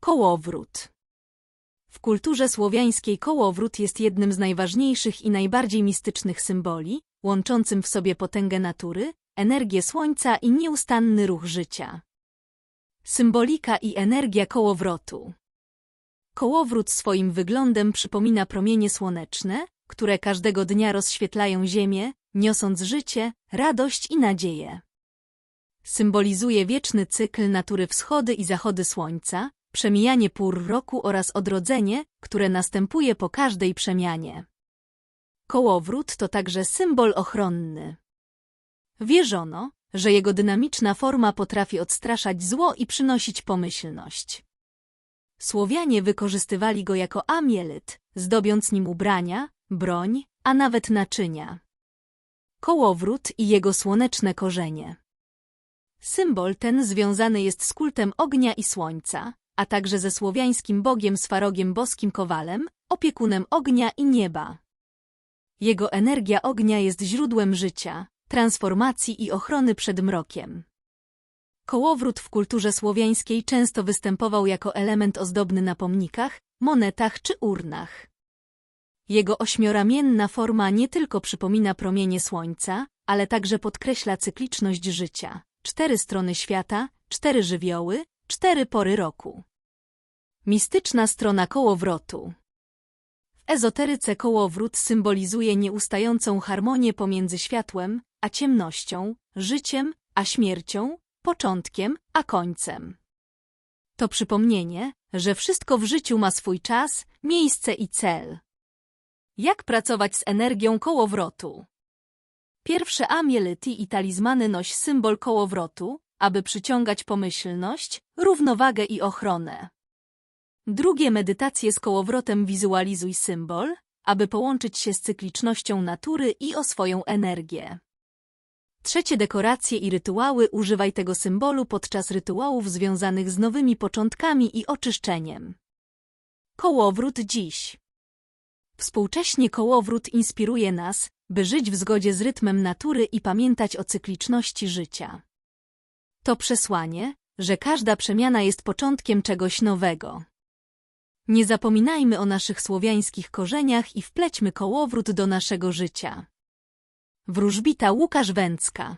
Kołowrót. W kulturze słowiańskiej kołowrót jest jednym z najważniejszych i najbardziej mistycznych symboli, łączącym w sobie potęgę natury, energię słońca i nieustanny ruch życia. Symbolika i energia kołowrotu. Kołowrót swoim wyglądem przypomina promienie słoneczne, które każdego dnia rozświetlają ziemię, niosąc życie, radość i nadzieję. Symbolizuje wieczny cykl natury wschody i zachody słońca, przemijanie pór roku oraz odrodzenie, które następuje po każdej przemianie. Kołowrót to także symbol ochronny. Wierzono, że jego dynamiczna forma potrafi odstraszać zło i przynosić pomyślność. Słowianie wykorzystywali go jako amielet, zdobiąc nim ubrania, broń, a nawet naczynia. Kołowrót i jego słoneczne korzenie. Symbol ten związany jest z kultem ognia i słońca, a także ze słowiańskim bogiem Swarogiem boskim Kowalem, opiekunem ognia i nieba. Jego energia ognia jest źródłem życia, transformacji i ochrony przed mrokiem. Kołowrót w kulturze słowiańskiej często występował jako element ozdobny na pomnikach, monetach czy urnach. Jego ośmioramienna forma nie tylko przypomina promienie słońca, ale także podkreśla cykliczność życia. Cztery strony świata, cztery żywioły, cztery pory roku. Mistyczna strona kołowrotu. W ezoteryce kołowrót symbolizuje nieustającą harmonię pomiędzy światłem a ciemnością, życiem a śmiercią, początkiem a końcem. To przypomnienie, że wszystko w życiu ma swój czas, miejsce i cel. Jak pracować z energią kołowrotu? Pierwsze amielety i talizmany noś symbol kołowrotu, aby przyciągać pomyślność, równowagę i ochronę. Drugie medytacje z kołowrotem wizualizuj symbol, aby połączyć się z cyklicznością natury i o swoją energię. Trzecie dekoracje i rytuały używaj tego symbolu podczas rytuałów związanych z nowymi początkami i oczyszczeniem. Kołowrót dziś. Współcześnie kołowrót inspiruje nas, by żyć w zgodzie z rytmem natury i pamiętać o cykliczności życia. To przesłanie, że każda przemiana jest początkiem czegoś nowego. Nie zapominajmy o naszych słowiańskich korzeniach i wplećmy kołowrót do naszego życia. Wróżbita Łukasz Węcka